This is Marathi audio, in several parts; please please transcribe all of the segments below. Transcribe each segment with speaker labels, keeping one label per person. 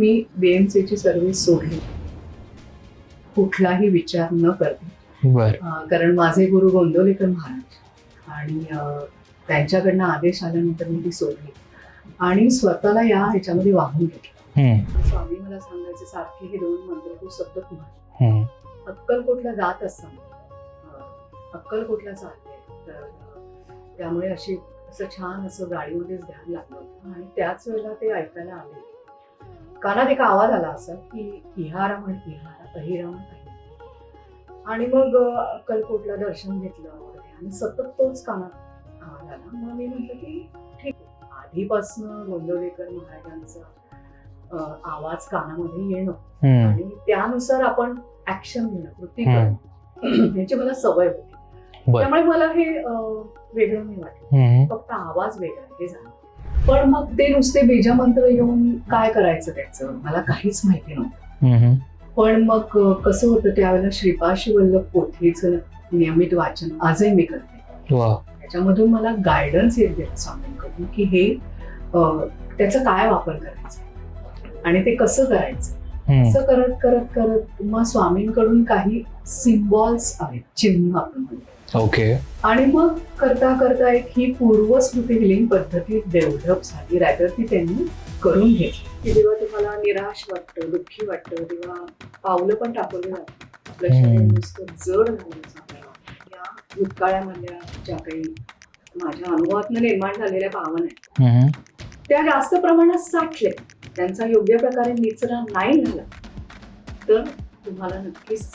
Speaker 1: मी बीएमसीची सर्व्हिस सोडली. कुठलाही विचार न करते. कारण माझे गुरु गोंदवलेकर महाराज आणि त्यांच्याकडनं आदेश आल्यानंतर मी ती सोडली. आणि स्वतःला या ह्याच्यामध्ये वाहून घेतलं. स्वामी मला सांगायचे सारखे हे दोन मंत्र तू सतत म्हण अक्कलकोटला जात असताना अक्कलकोटला चालते तर त्यामुळे अशी असं छान असं गाडीमध्येच ध्यान लागलं आणि त्याच वेळेला ते ऐकायला आले. कानात एक आवाज आला असा की इहारा म्हण इहारा अहिरा म्हण अहिरा आणि मग अक्कलकोटला दर्शन घेतलं वगैरे आणि सतत तोच कानात आवाज आला. मग मी म्हटलं की ठीक आहे. आधीपासनं गोंदवलेकर महाराजांचा आवाज कानामध्ये येणं. आणि त्यानुसार आपण ऍक्शन घेणं कृती. करणं. ह्याची मला सवय होती. त्यामुळे मला हे अं, वेगळं नाही वाटलं. फक्त आवाज वेगळा हे झालं पण मग ते नुसते बीजमंत्र येऊन काय करायचं त्याचं? मला काहीच माहिती नव्हतं. पण मग कसं होतं त्यावेळेला श्रीपाशी वल्लभ पोथीचं नियमित वाचन आजही मी करते. त्याच्यामधून मला गायडन्स येत गेलं स्वामींकडून की हे त्याचा काय वापर करायचा? आणि ते कसं करायचं? असं करत करत करत मग स्वामींकडून काही सिम्बॉल्स आहेत चिन्ह आपण म्हणतो.
Speaker 2: ओके.
Speaker 1: आणि मग करता करता एक ही पूर्वस्मृती हिलिंग पद्धती डेव्हलप झाली. रादर ती त्यांनी करून घेतली. की जेव्हा तुम्हाला निराश वाटतं दुःखी वाटतं तेव्हा पावलं पण टाकवली जातात आपलं शरीर
Speaker 2: हम्म.
Speaker 1: नुसतं जड झालं चांगलं या भूतकाळामधल्या ज्या काही माझ्या अनुभवातनं निर्माण झालेल्या भावना आहेत त्या जास्त प्रमाणात साठले त्यांचा योग्य प्रकारे निचरा नाही झाला. तर तुम्हाला नक्कीच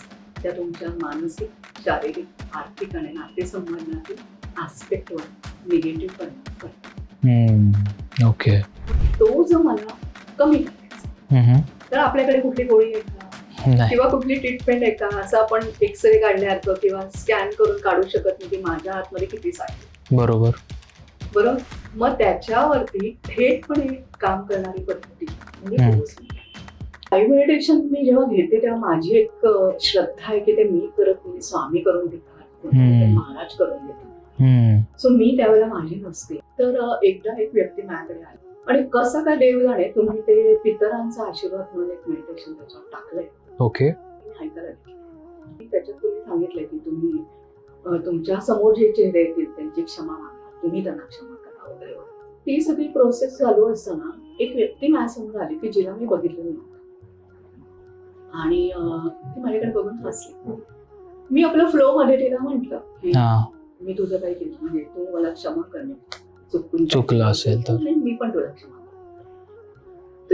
Speaker 1: त्या तुमच्या मानसिक शारीरिक आर्थिक आणि नातेसंबंधातील आस्पेक्टवर निगेटिव्ह परिणाम करतो
Speaker 2: ओके
Speaker 1: तो जो मला कमी करायचा तर आपल्याकडे कुठली गोळी आहे का? किंवा कुठली ट्रीटमेंट आहे का? असं आपण एक्सरे काढल्यासारखं किंवा स्कॅन करून काढू शकत नाही की माझ्या आतमध्ये किती साठे
Speaker 2: बरोबर.
Speaker 1: बरोबर? मग त्याच्यावरती थेटपणे काम करणारी पद्धती म्हणजे लाईव्ह मेडिटेशन मी जेव्हा घेते तेव्हा माझी एक श्रद्धा आहे की ते मी करत नाही स्वामी करून
Speaker 2: हम्म.
Speaker 1: महाराज करून
Speaker 2: हम्म,
Speaker 1: सो मी त्यावेळेला माझी नसते. तर एकदा एक व्यक्ती माझ्याकडे आली. आणि कसा काय देव जाणे तुम्ही ते पितरांचा आशीर्वाद म्हणून एक मेडिटेशन त्याच्यावर टाकलंय.
Speaker 2: ओके.
Speaker 1: त्याच्यात तुम्ही सांगितलंय की तुम्ही तुमच्यासमोर जे चेहरे येतील त्यांची क्षमा मागा. तुम्ही त्यांना क्षमा करा वगैरे. ती सगळी प्रोसेस चालू असताना एक व्यक्ती माझ्यासमोर आली की जिला मी बघितलं नव्हतं आणि ती माझ्याकडे बघून हसली मी आपलं फ्लो मध्ये तिला म्हंटल मी तुझं काही केलं म्हणजे तू मला क्षमा करणे चुकून
Speaker 2: चुकलं असेल तर.
Speaker 1: मी पण तुला क्षमा